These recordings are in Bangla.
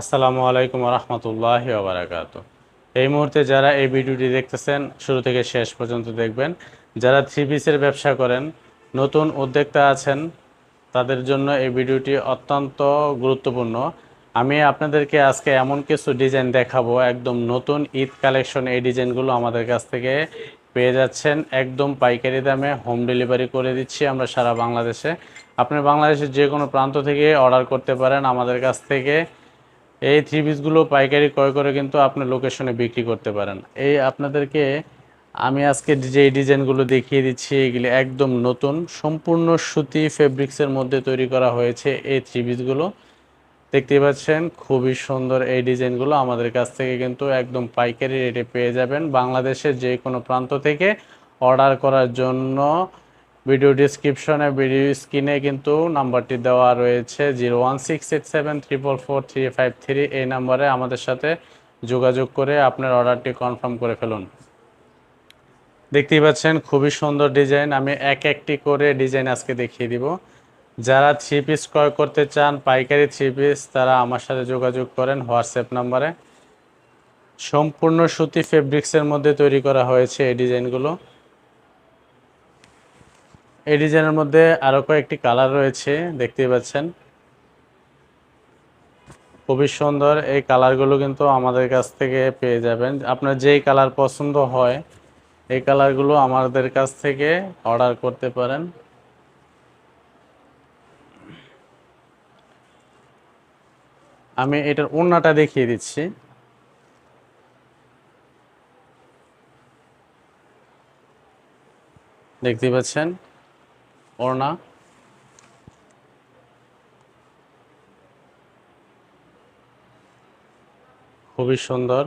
আসসালামু আলাইকুম রহমতুল্লাহ বারাকাত এই মুহূর্তে যারা এই ভিডিওটি দেখতেছেন, শুরু থেকে শেষ পর্যন্ত দেখবেন। যারা থ্রি পিসের ব্যবসা করেন, নতুন উদ্যোক্তা আছেন, তাদের জন্য এই ভিডিওটি অত্যন্ত গুরুত্বপূর্ণ। আমি আপনাদেরকে আজকে এমন কিছু ডিজাইন দেখাবো, একদম নতুন ঈদ কালেকশন এই ডিজাইনগুলো আমাদের কাছ থেকে পেয়ে যাচ্ছেন। একদম পাইকারি দামে হোম ডেলিভারি করে দিচ্ছি আমরা সারা বাংলাদেশে। আপনি বাংলাদেশের যে কোনো প্রান্ত থেকে অর্ডার করতে পারেন আমাদের কাছ থেকে। এই থ্রি পিসগুলো পাইকারি ক্রয় করে কিন্তু আপনি লোকেশনে বিক্রি করতে পারেন। এই আপনাদেরকে আমি আজকে যে ডিজাইনগুলো দেখিয়ে দিচ্ছি, এগুলি একদম নতুন, সম্পূর্ণ সুতি ফেব্রিক্সের মধ্যে তৈরি করা হয়েছে এই থ্রি পিসগুলো দেখতে পাচ্ছেন, খুবই সুন্দর এই ডিজাইনগুলো আমাদের কাছ থেকে কিন্তু একদম পাইকারি রেটে পেয়ে যাবেন। বাংলাদেশের যে কোনো প্রান্ত থেকে অর্ডার করার জন্য ভিডিও ডিসক্রিপশনে ভিডিও স্ক্রিনে কিন্তু নাম্বারটি দেওয়া রয়েছে zero one six eight seven triple four three five three এই নাম্বারে আমাদের সাথে যোগাযোগ করে আপনার অর্ডারটি কনফার্ম করে ফেলুন। দেখতেই পাচ্ছেন, খুবই সুন্দর ডিজাইন আমি এক একটি করে ডিজাইন আজকে দেখিয়ে দিব। যারা থ্রি পিস ক্রয় করতে চান, পাইকারি থ্রি পিস তারা আমার সাথে যোগাযোগ করেন হোয়াটসঅ্যাপ নাম্বারে। সম্পূর্ণ সুতি ফেব্রিক্সের মধ্যে তৈরি করা হয়েছে এই ডিজাইনগুলো এই ডিজাইনের মধ্যে আরও কয়েকটি কালার রয়েছে, দেখতেই পাচ্ছেন। খুবই সুন্দর এই কালারগুলো কিন্তু আমাদের কাছ থেকে পেয়ে যাবেন। আপনার যেই কালার পছন্দ হয়, এই কালারগুলো আমাদের কাছ থেকে অর্ডার করতে পারেন। আমি এটার ওড়নাটা দেখিয়ে দিচ্ছি। দেখতে পাচ্ছেন। ওড়না খুবই সুন্দর।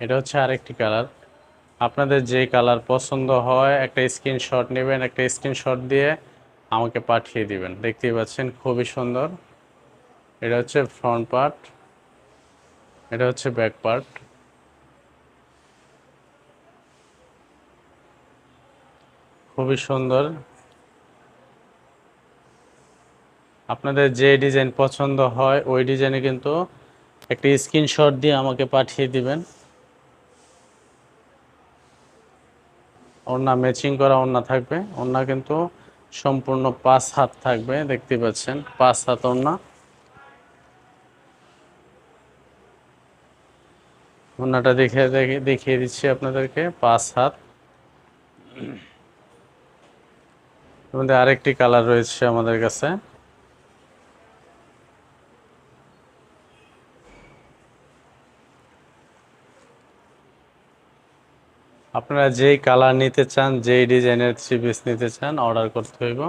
এটা হচ্ছে আরেকটি কালার। আপনাদের যে কালার পছন্দ হয়, একটা স্ক্রিনশট নেবেন, একটা স্ক্রিনশট দিয়ে আমাকে পাঠিয়ে দিবেন। দেখতেই পাচ্ছেন, খুবই সুন্দর। এটা হচ্ছে ফ্রন্ট পার্ট এটা হচ্ছে ব্যাক পার্ট খুবই সুন্দর। আপনাদের যে ডিজাইন পছন্দ হয়, ওই ডিজাইনে কিন্তু একটা স্ক্রিনশট দিয়ে আমাকে পাঠিয়ে দিবেন। ওড়না ম্যাচিং করা ওড়না থাকবে। ওড়না কিন্তু সম্পূর্ণ পাঁচ হাত থাকবে, দেখতে পাচ্ছেন, পাঁচ হাত ওনা ওনাটা দেখে দেখে, দেখিয়ে দিচ্ছি আপনাদেরকে, পাঁচ হাত। আমাদের আরেকটি কালার রয়েছে আমাদের কাছে। আপনারা যেই কালার নিতে চান, যেই ডিজাইনের থ্রি পিস নিতে চান অর্ডার করতে হইব।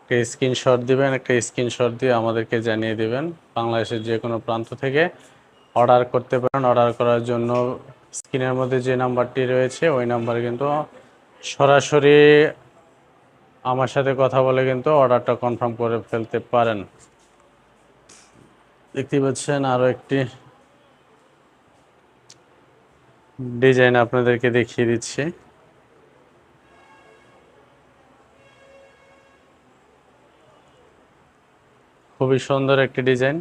একটা স্ক্রিনশট দিবেন, একটা স্ক্রিনশট দিয়ে আমাদেরকে জানিয়ে দিবেন। বাংলাদেশের যে কোনো প্রান্ত থেকে অর্ডার করতে পারেন। অর্ডার করার জন্য স্ক্রিনের মধ্যে যে নাম্বারটি রয়েছে, ওই নাম্বারে কিন্তু সরাসরি আমার সাথে কথা বলে কিন্তু অর্ডারটা কনফার্ম করে ফেলতে পারেন। দেখতে পাচ্ছেন আরও একটি ডিজাইন আপনাদেরকে দেখিয়ে দিচ্ছি। খুবই সুন্দর একটি ডিজাইন।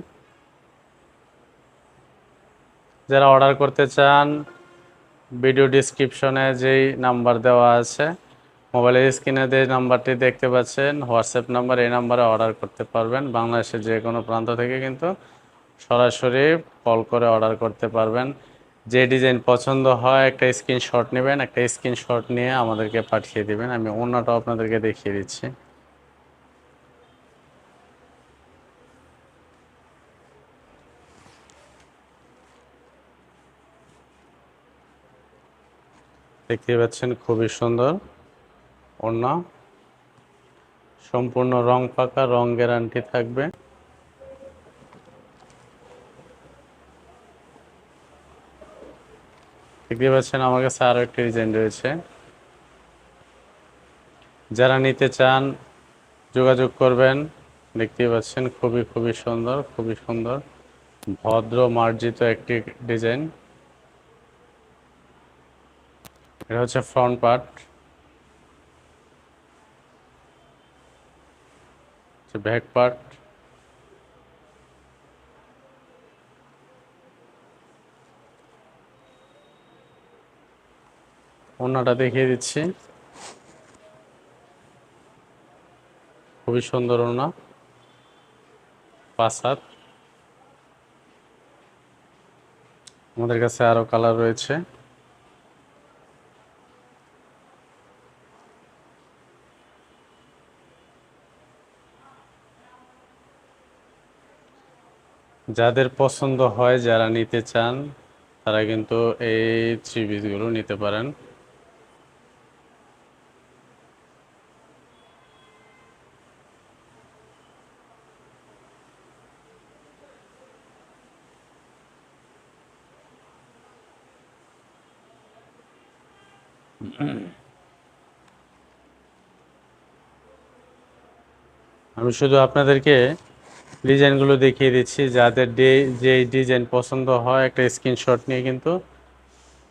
যারা অর্ডার করতে চান, ভিডিও ডিসক্রিপশনে যেই নাম্বার দেওয়া আছে, মোবাইলের স্ক্রিনে যে নাম্বারটি দেখতে পাচ্ছেন, হোয়াটসঅ্যাপ নাম্বার, এই নাম্বারে অর্ডার করতে পারবেন। বাংলাদেশের যে কোনো প্রান্ত থেকে কিন্তু সরাসরি কল করে অর্ডার করতে পারবেন। যে ডিজাইন পছন্দ হয়, একটা স্ক্রিনশট নেবেন, একটা স্ক্রিনশট নিয়ে আমাদেরকে পাঠিয়ে দিবেন। আমি অন্যটাও আপনাদেরকে দেখিয়ে দিচ্ছি। দেখতে পাচ্ছেন, খুবই সুন্দর ওড়না। সম্পূর্ণ রং পাকা, রং গ্যারান্টি থাকবে। দেখতে পাচ্ছেন আমার কাছে আরও একটি ডিজাইন রয়েছে। যারা নিতে চান, যোগাযোগ করবেন। দেখতে পাচ্ছেন খুবই খুবই সুন্দর খুবই সুন্দর, ভদ্র মার্জিত একটি ডিজাইন। এটা হচ্ছে ফ্রন্ট পার্ট ব্যাক পার্ট ওনাটা দেখিয়ে দিচ্ছি। খুবই সুন্দর ওনা পাঁচ আমাদের কাছে আরও কালার রয়েছে। যাদের পছন্দ হয়, যারা নিতে চান, তারা কিন্তু এই থ্রি পিসগুলো নিতে পারেন। আমি শুধু আপনাদেরকে ডিজাইনগুলো দেখিয়ে দিচ্ছি, যাদের ডে যে ডিজাইন পছন্দ হয়, একটা স্ক্রিনশট নিয়ে কিন্তু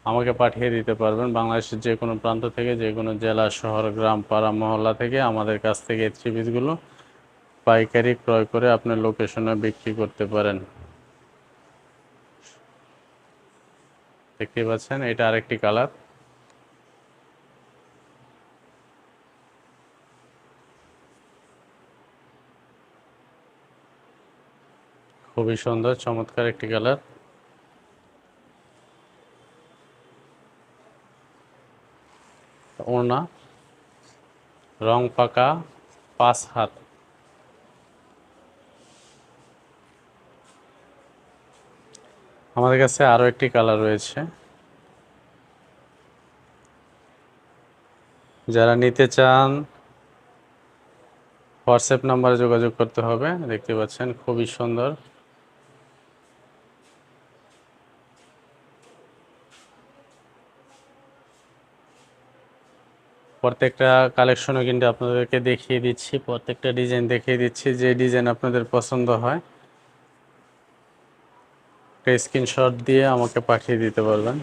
আমাকে পাঠিয়ে দিতে পারবেন। বাংলাদেশের যে কোনো প্রান্ত থেকে, যে কোনো জেলা, শহর, গ্রাম, পাড়া, মহল্লা থেকে আমাদের কাছ থেকে এই পিসগুলো পাইকারি ক্রয় করে আপনার লোকেশনে বিক্রি করতে পারেন। দেখতে পাচ্ছেন, এটা আরেকটি কালার। খুবই সুন্দর, চমৎকার একটি কালার। ওড়না, রং পাকা, পাঁচ হাত। আমাদের কাছে আরও একটি কালার রয়েছে। যারা নিতে চান, হোয়াটসঅ্যাপ নাম্বারে যোগাযোগ করতে হবে। দেখতে পাচ্ছেন, খুবই সুন্দর। প্রত্যেকটা কালেকশনও কিন্তু আপনাদেরকে দেখিয়ে দিচ্ছি, প্রত্যেকটা ডিজাইন দেখিয়ে দিচ্ছি, যে ডিজাইন আপনাদের পছন্দ হয়। একটা স্ক্রিনশট দিয়ে আমাকে পাঠিয়ে দিতে পারবেন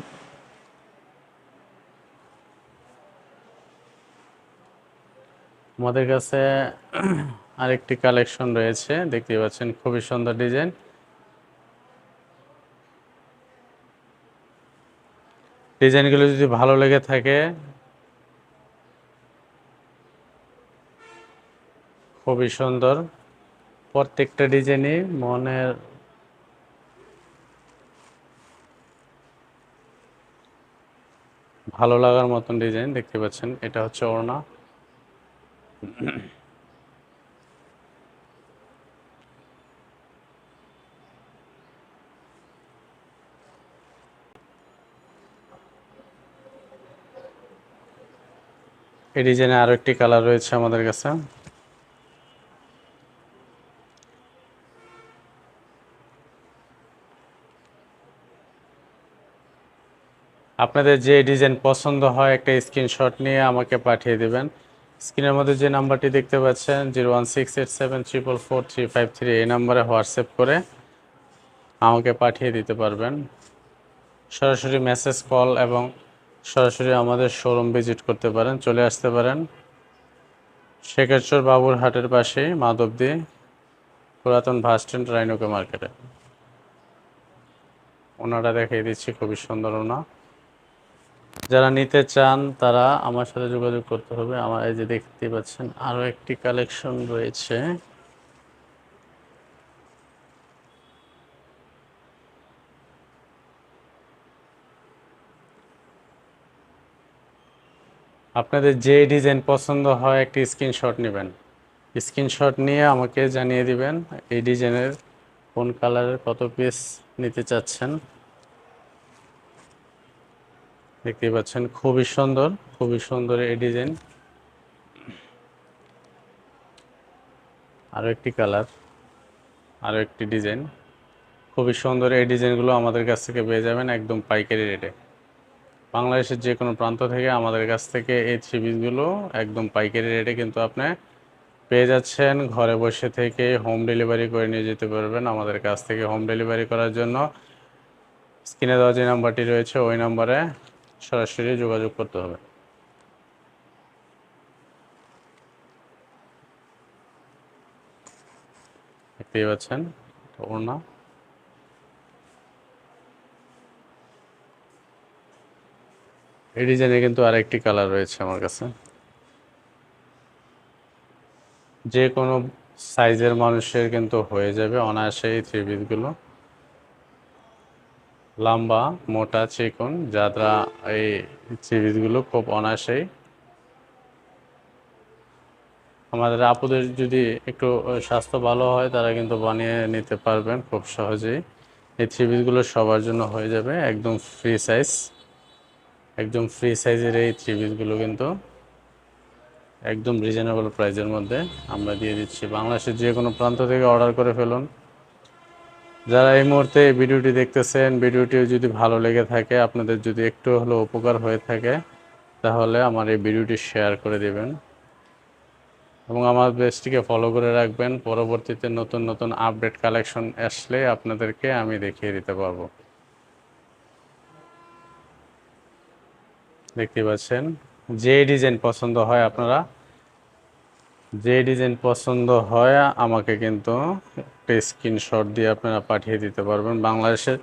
আমাদের কাছে আরেকটি কালেকশন রয়েছে, দেখতে পাচ্ছেন খুবই সুন্দর ডিজাইন ডিজাইনগুলো যদি ভালো লেগে থাকে খুবই সুন্দর। প্রত্যেকটা ডিজাইনই মনের ভালো লাগার মতন ডিজাইন দেখতে পাচ্ছেন। এটা হচ্ছে ওড়না। এই ডিজাইনে আরও একটি কালার রয়েছে আমাদের কাছে। আপনাদের যে ডিজাইন পছন্দ হয়, একটা স্ক্রিনশট নিয়ে আমাকে পাঠিয়ে দেবেন। স্ক্রিনের মধ্যে যে নাম্বারটি দেখতে পাচ্ছেন, zero one six eight seven triple four three five three, এই নাম্বারে হোয়াটসঅ্যাপ করে আমাকে পাঠিয়ে দিতে পারবেন। সরাসরি মেসেজ কল এবং সরাসরি আমাদের শোরুম ভিজিট করতে পারেন, চলে আসতে পারেন। শেখেশ্বর বাবুর হাটের পাশেই, মাধবদী পুরাতন বাস স্ট্যান্ড রাইনোকে মার্কেটে ওনারা দেখিয়ে দিচ্ছি, খুবই সুন্দর ওনা। যারা নিতে চান, তারা আমার সাথে যোগাযোগ করতে হবে। আমার এই যে দেখতে পাচ্ছেন, আরও একটি কালেকশন রয়েছে। আপনাদের যে ডিজাইন পছন্দ হয়, একটি স্ক্রিনশট নেবেন। স্ক্রিনশট নিয়ে আমাকে জানিয়ে দিবেন, এই ডিজাইনের কোন কালারের কত পিস নিতে চাচ্ছেন। দেখতে পাচ্ছেন, খুবই সুন্দর খুবই সুন্দর এই ডিজাইন। আরও একটি কালার, আরও একটি ডিজাইন। খুবই সুন্দর এই ডিজাইনগুলো আমাদের কাছ থেকে পেয়ে যাবেন একদম পাইকারি রেটে। বাংলাদেশের যে কোনো প্রান্ত থেকে আমাদের কাছ থেকে এই থ্রি পিসগুলো একদম পাইকারি রেটে কিন্তু আপনি পেয়ে যাচ্ছেন। ঘরে বসে থেকে হোম ডেলিভারি করে নিয়ে যেতে পারবেন আমাদের কাছ থেকে হোম ডেলিভারি করার জন্য। স্ক্রিনে দেওয়া যে নাম্বারটি রয়েছে, ওই নাম্বারে সরাসরি যোগাযোগ করতে হবে। দেখতেই পাচ্ছেন ওড়না। এই ডিজাইনে কিন্তু আরেকটি কালার রয়েছে আমার কাছে। যে কোনো সাইজের মানুষের কিন্তু হয়ে যাবে অনায়াসে এই থ্রি পিসগুলো। লম্বা, মোটা চিকন যারা এই থ্রি পিসগুলো খুব অনায়াসেই। আমাদের আপুদের যদি একটু স্বাস্থ্য ভালো হয়, তারা কিন্তু বানিয়ে নিতে পারবেন খুব সহজেই। এই থ্রি পিসগুলো সবার জন্য হয়ে যাবে, একদম ফ্রি সাইজ একদম ফ্রি সাইজের এই থ্রি পিসগুলো কিন্তু একদম রিজনেবল প্রাইসের মধ্যে আমরা দিয়ে দিচ্ছি। বাংলাদেশের যে কোনো প্রান্ত থেকে অর্ডার করে ফেলুন। যারা এই মুহূর্তে এই ভিডিওটি দেখতেছেন ভিডিওটি যদি ভালো লেগে থাকে, আপনাদের যদি একটু হলেও উপকার হয়ে থাকে, তাহলে আমার এই ভিডিওটি শেয়ার করে দেবেন। এবং আমার পেজটিকে ফলো করে রাখবেন। পরবর্তীতে নতুন নতুন আপডেট কালেকশন আসলে আপনাদেরকে আমি দেখিয়ে দিতে পারব। দেখতে পাচ্ছেন? যে ডিজাইন পছন্দ হয় আপনারা, যে ডিজাইন পছন্দ হয় আমাকে কিন্তু একটা স্ক্রিনশট দিয়ে আপনারা পাঠিয়ে দিতে পারবেন। বাংলাদেশের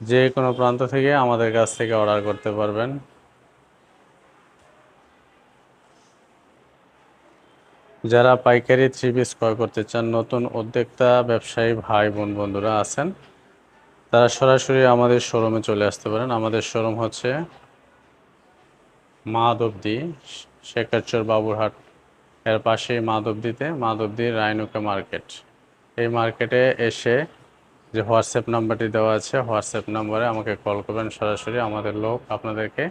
যে কোনো প্রান্ত থেকে আমাদের কাছ থেকে অর্ডার করতে পারবেন। যারা পাইকারি থ্রি পিস ক্রয় করতে চান, নতুন উদ্যোক্তা, ব্যবসায়ী, ভাই, বোন, বন্ধুরা আছেন, তারা সরাসরি আমাদের শোরুমে চলে আসতে পারেন। আমাদের শোরুম হচ্ছে মাধবদি, শেখারচর, বাবুরহাট। এর পাশেই মাধবদিতে, মাধবদি রায়নুকা মার্কেট। এই মার্কেটে এসে যে হোয়াটসঅ্যাপ নাম্বারটি দেওয়া আছে, হোয়াটসঅ্যাপ নাম্বারে আমাকে কল করবেন সরাসরি। আমাদের লোক আপনাদেরকে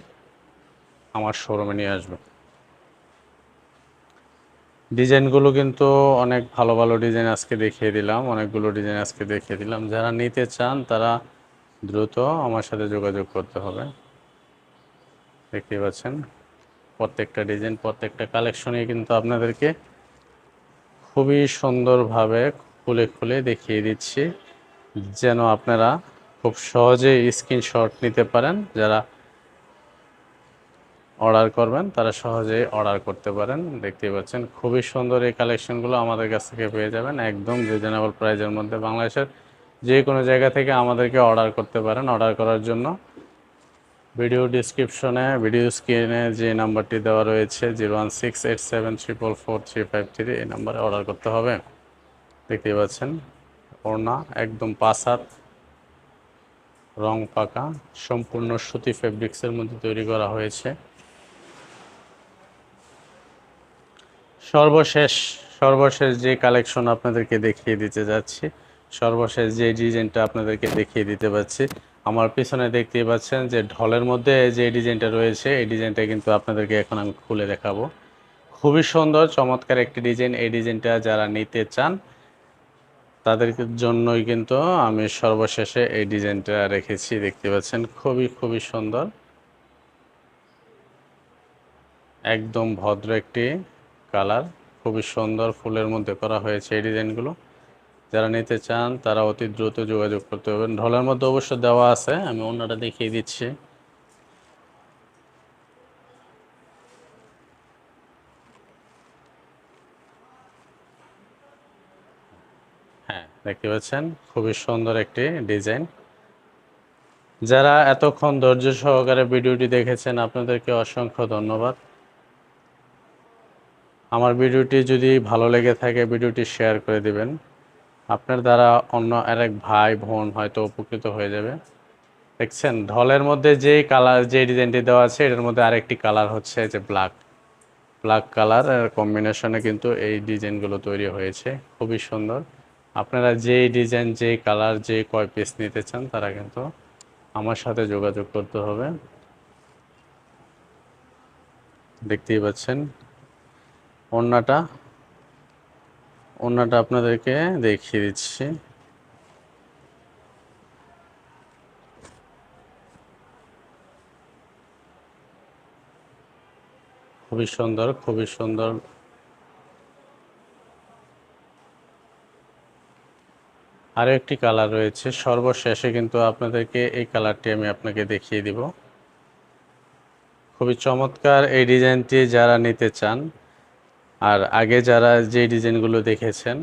আমার শোরুমে নিয়ে আসবে। ডিজাইনগুলো কিন্তু অনেক ভালো ভালো ডিজাইন আজকে দেখিয়ে দিলাম। অনেকগুলো ডিজাইন আজকে দেখিয়ে দিলাম। যারা নিতে চান তারা দ্রুত আমার সাথে যোগাযোগ করতে হবে। দেখতে পাচ্ছেন, প্রত্যেকটা ডিজাইন, প্রত্যেকটা কালেকশনই কিন্তু আপনাদেরকে খুবই সুন্দরভাবে খুলে খুলে দেখিয়ে দিচ্ছি, যেন আপনারা খুব সহজেই স্ক্রিনশট নিতে পারেন। যারা অর্ডার করবেন, তারা সহজেই অর্ডার করতে পারেন। দেখতেই পাচ্ছেন, খুবই সুন্দর এই কালেকশনগুলো আমাদের কাছ থেকে পেয়ে যাবেন। একদম রিজনেবল প্রাইজের মধ্যে বাংলাদেশের যে কোনো জায়গা থেকে আমাদেরকে অর্ডার করতে পারেন। অর্ডার করার জন্য ভিডিও ডিসক্রিপশনে ভিডিও স্ক্রিনে যে নাম্বারটি দেওয়া রয়েছে zero one six eight seven triple four three five three এই নাম্বারে অর্ডার করতে হবে। দেখতেই পাচ্ছেন, ওড়না একদম পাঁচ হাত, রং পাকা, সম্পূর্ণ সুতি ফেব্রিক্সের মধ্যে তৈরি করা হয়েছে। সর্বশেষ সর্বশেষ যে কালেকশন আপনাদেরকে দেখিয়ে দিতে যাচ্ছি, সর্বশেষ যে ডিজাইনটা আপনাদেরকে দেখিয়ে দিতে পারছি আমার পিছনে দেখতেই পাচ্ছেন যে ঢলের মধ্যে যে ডিজাইনটা রয়েছে, এই ডিজাইনটা কিন্তু আপনাদেরকে এখন আমি খুলে দেখাবো। খুবই সুন্দর, চমৎকার একটি ডিজাইন, এই ডিজাইনটা যারা নিতে চান তাদের জন্যই কিন্তু আমি সর্বশেষে এই ডিজাইনটা রেখেছি, দেখতে পাচ্ছেন, খুবই খুবই সুন্দর। একদম ভদ্র একটি কালার, খুবই সুন্দর ফুলের মধ্যে করা হয়েছে এই ডিজাইনগুলো। যারা নিতে চান, তারা অতি দ্রুত যোগাযোগ করতে পারবেন। ঢলের মধ্যে অবশ্য দেওয়া আছে, আমি অন্যটা দেখিয়ে দিচ্ছি হ্যাঁ দেখতে পাচ্ছেন, খুবই সুন্দর একটি ডিজাইন। যারা এতক্ষণ ধৈর্য সহকারে ভিডিওটি দেখেছেন, আপনাদেরকে অসংখ্য ধন্যবাদ। আমার ভিডিওটি যদি ভালো লেগে থাকে, ভিডিওটি শেয়ার করে দিবেন। আপনার দ্বারা অন্য আরেক ভাই, বোন হয়তো উপকৃত হয়ে যাবে। দেখছেন, ঢলের মধ্যে যেই কালার, যে ডিজাইনটি দেওয়া আছে, এটার মধ্যে আরেকটি কালার হচ্ছে যে ব্ল্যাক। ব্ল্যাক কালার কম্বিনেশনে কিন্তু এই ডিজাইনগুলো তৈরি হয়েছে। খুবই সুন্দর। আপনারা যেই ডিজাইন যেই কালার যে কয় পিস নিতে চান, তারা কিন্তু আমার সাথে যোগাযোগ করতে হবে। দেখতেই পাচ্ছেন। ওড়নাটা ওড়নাটা আপনাদেরকে দেখিয়ে দিচ্ছি। খুবই সুন্দর খুবই সুন্দর। আরও একটি কালার রয়েছে। সর্বশেষে কিন্তু আপনাদেরকে এই কালারটি আমি আপনাকে দেখিয়ে দিব। খুবই চমৎকার এই ডিজাইনটি যারা নিতে চান, আর আগে যারা যে ডিজাইনগুলো দেখেছেন,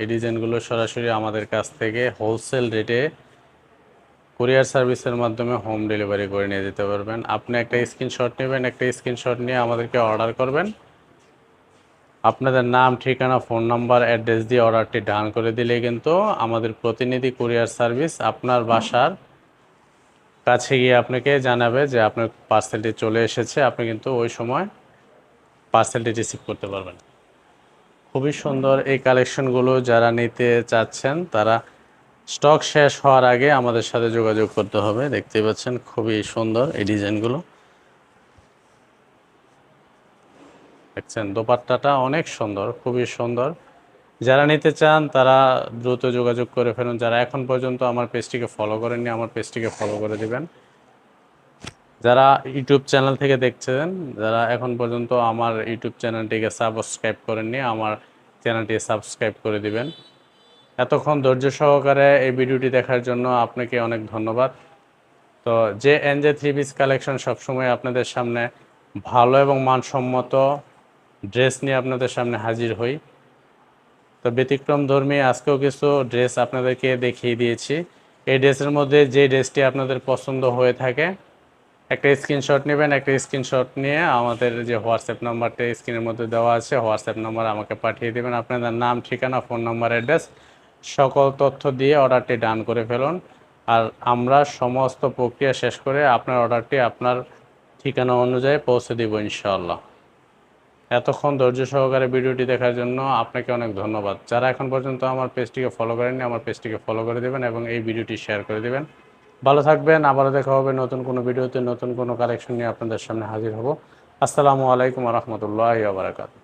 এই ডিজাইনগুলো সরাসরি আমাদের কাছ থেকে হোলসেল রেটে কুরিয়ার সার্ভিসের মাধ্যমে হোম ডেলিভারি করে নিয়ে যেতে পারবেন। আপনি একটা স্ক্রিনশট নেবেন, একটা স্ক্রিনশট নিয়ে আমাদেরকে অর্ডার করবেন। আপনাদের নাম, ঠিকানা, ফোন নাম্বার, অ্যাড্রেস দিয়ে অর্ডারটি ডান করে দিলে কিন্তু আমাদের প্রতিনিধি কুরিয়ার সার্ভিস আপনার বাসার কাছে গিয়ে আপনাকে জানাবে যে আপনার পার্সেলটি চলে এসেছে। আপনি কিন্তু ওই সময় পার্সেলটি রিসিভ করতে পারবেন। খুবই সুন্দর এই কালেকশনগুলো যারা নিতে চাচ্ছেন, তারা স্টক শেষ হওয়ার আগে আমাদের সাথে যোগাযোগ করতে হবে। দেখতে পাচ্ছেন খুবই সুন্দর এই ডিজাইনগুলো। দেখছেন, দোপাট্টাটা অনেক সুন্দর, খুবই সুন্দর। যারা নিতে চান, তারা দ্রুত যোগাযোগ করে ফেলুন। যারা এখন পর্যন্ত আমার পেজটিকে ফলো করেননি, আমার পেজটিকে ফলো করে দিবেন। যারা ইউটিউব চ্যানেল থেকে দেখছেন, যারা এখন পর্যন্ত আমার ইউটিউব চ্যানেলটিকে সাবস্ক্রাইব করেননি, আমার চ্যানেলটি সাবস্ক্রাইব করে দিবেন। এতক্ষণ ধৈর্য সহকারে এই ভিডিওটি দেখার জন্য আপনাকে অনেক ধন্যবাদ। তো যে এনজে থ্রি পিস কালেকশন সবসময় আপনাদের সামনে ভালো এবং মানসম্মত ড্রেস নিয়ে আপনাদের সামনে হাজির হই। তো ব্যতিক্রম ধর্মী আজকেও কিছু ড্রেস আপনাদেরকে দেখিয়ে দিয়েছি। এই ড্রেসের মধ্যে যে ড্রেসটি আপনাদের পছন্দ হয়ে থাকে, একটা স্ক্রিনশট নেবেন, একটা স্ক্রিনশট নিয়ে আমাদের যে হোয়াটসঅ্যাপ নাম্বারটা স্ক্রিনের মধ্যে দেওয়া আছে, হোয়াটসঅ্যাপ নাম্বার আমাকে পাঠিয়ে দেবেন। আপনাদের নাম, ঠিকানা, ফোন নাম্বার, অ্যাড্রেস, সকল তথ্য দিয়ে অর্ডারটি ডান করে ফেলুন। আর আমরা সমস্ত প্রক্রিয়া শেষ করে আপনার অর্ডারটি আপনার ঠিকানা অনুযায়ী পৌঁছে দিব ইনশাআল্লাহ। এতক্ষণ ধৈর্য সহকারে ভিডিওটি দেখার জন্য আপনাকে অনেক ধন্যবাদ। যারা এখন পর্যন্ত আমার পেজটিকে ফলো করেননি, আমার পেজটিকে ফলো করে দেবেন এবং এই ভিডিওটি শেয়ার করে দেবেন। ভালো থাকবেন, আবারও দেখা হবে নতুন কোনো ভিডিওতে, নতুন কোনো কালেকশন নিয়ে আপনাদের সামনে হাজির হব। আসসালামু আলাইকুম রহমতুল্লাহ বারাকাতু